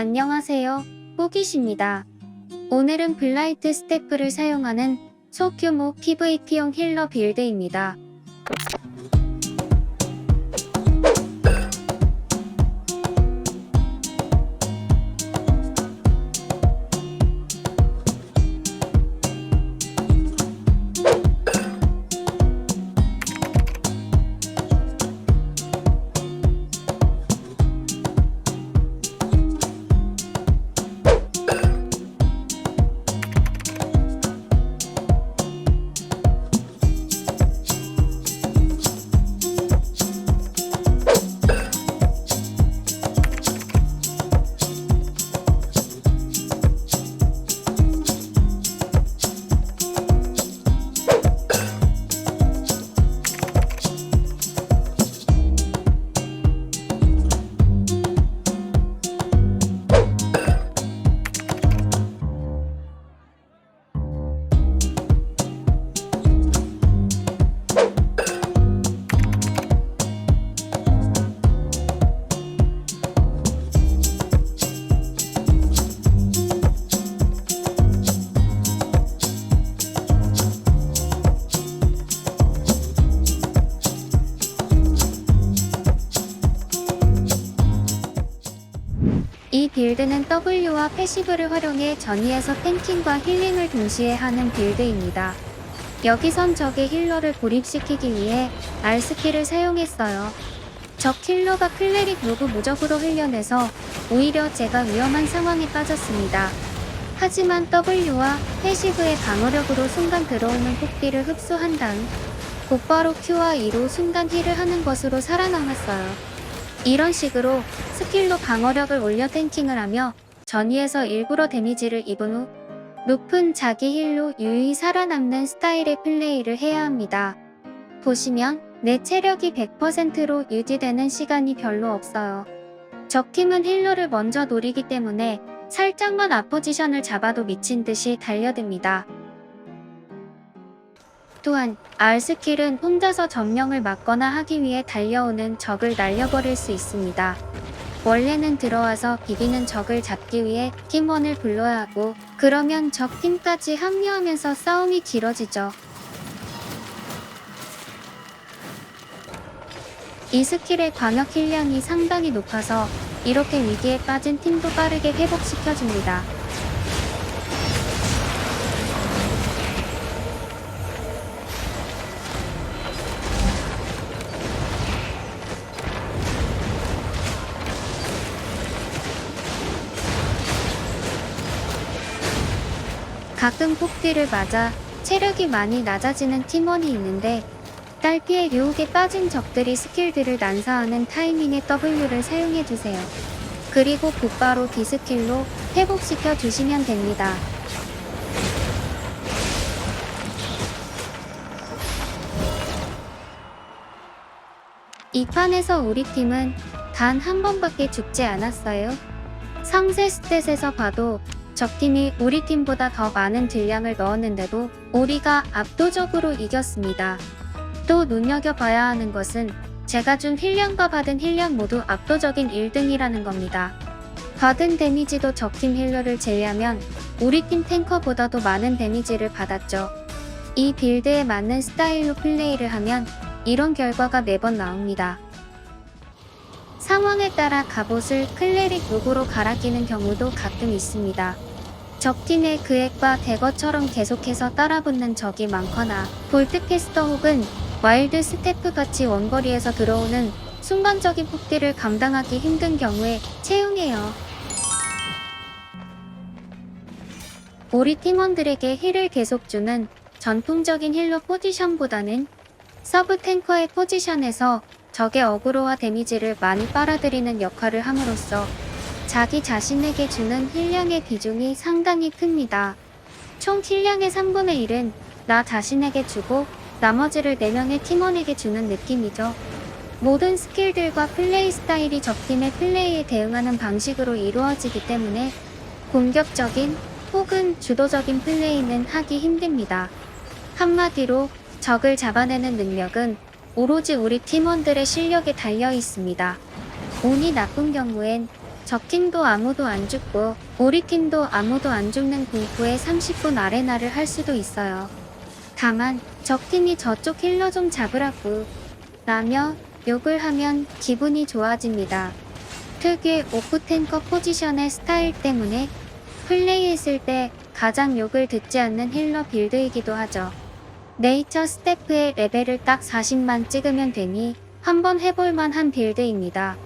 안녕하세요. 호기십니다. 오늘은 블라이트 스태프를 사용하는 소규모 PVP용 힐러 빌드입니다. 이 빌드는 W와 패시브를 활용해 전위에서 탱킹과 힐링을 동시에 하는 빌드입니다. 여기선 적의 힐러를 고립시키기 위해 R 스킬을 사용했어요. 적 힐러가 클레릭 로브 무적으로 흘려내서 오히려 제가 위험한 상황에 빠졌습니다. 하지만 W와 패시브의 방어력으로 순간 들어오는 폭비를 흡수한 다음 곧바로 Q와 E로 순간 힐을 하는 것으로 살아남았어요. 이런 식으로 스킬로 방어력을 올려 탱킹을 하며 전위에서 일부러 데미지를 입은 후 높은 자기 힐로 유유히 살아남는 스타일의 플레이를 해야 합니다. 보시면 내 체력이 100%로 유지되는 시간이 별로 없어요. 적팀은 힐러를 먼저 노리기 때문에 살짝만 앞포지션을 잡아도 미친 듯이 달려듭니다. 또한 R 스킬은 혼자서 점령을 막거나 하기 위해 달려오는 적을 날려버릴 수 있습니다. 원래는 들어와서 비비는 적을 잡기 위해 팀원을 불러야 하고 그러면 적 팀까지 합류하면서 싸움이 길어지죠. 이 스킬의 광역 힐량이 상당히 높아서 이렇게 위기에 빠진 팀도 빠르게 회복시켜줍니다. 가끔 폭딜을 맞아 체력이 많이 낮아지는 팀원이 있는데 딸피의 유혹에 빠진 적들이 스킬들을 난사하는 타이밍에 W를 사용해주세요. 그리고 곧바로 D스킬로 회복시켜 주시면 됩니다. 이 판에서 우리 팀은 단 한 번밖에 죽지 않았어요. 상세 스탯에서 봐도 적팀이 우리 팀보다 더 많은 딜량을 넣었는데도 우리가 압도적으로 이겼습니다. 또 눈여겨봐야 하는 것은 제가 준 힐량과 받은 힐량 모두 압도적인 1등이라는 겁니다. 받은 데미지도 적팀 힐러를 제외하면 우리 팀 탱커보다도 많은 데미지를 받았죠. 이 빌드에 맞는 스타일로 플레이를 하면 이런 결과가 매번 나옵니다. 상황에 따라 갑옷을 클레릭 룩으로 갈아 끼는 경우도 가끔 있습니다. 적팀의 그액과 대거처럼 계속해서 따라붙는 적이 많거나 볼트캐스터 혹은 와일드 스태프 같이 원거리에서 들어오는 순간적인 폭딜을 감당하기 힘든 경우에 채용해요. 우리 팀원들에게 힐을 계속 주는 전통적인 힐러 포지션보다는 서브 탱커의 포지션에서 적의 어그로와 데미지를 많이 빨아들이는 역할을 함으로써 자기 자신에게 주는 힐량의 비중이 상당히 큽니다. 총 힐량의 3분의 1은 나 자신에게 주고 나머지를 4명의 팀원에게 주는 느낌이죠. 모든 스킬들과 플레이 스타일이 적팀의 플레이에 대응하는 방식으로 이루어지기 때문에 공격적인 혹은 주도적인 플레이는 하기 힘듭니다. 한마디로 적을 잡아내는 능력은 오로지 우리 팀원들의 실력에 달려 있습니다. 운이 나쁜 경우엔 적팀도 아무도 안 죽고 우리 팀도 아무도 안 죽는 공포의 30분 아레나를 할 수도 있어요. 다만 적팀이 저쪽 힐러 좀 잡으라고 라며 욕을 하면 기분이 좋아집니다. 특유의 오프탱커 포지션의 스타일 때문에 플레이했을 때 가장 욕을 듣지 않는 힐러 빌드이기도 하죠. 네이처 스태프의 레벨을 딱 40만 찍으면 되니 한번 해볼만 한 빌드입니다.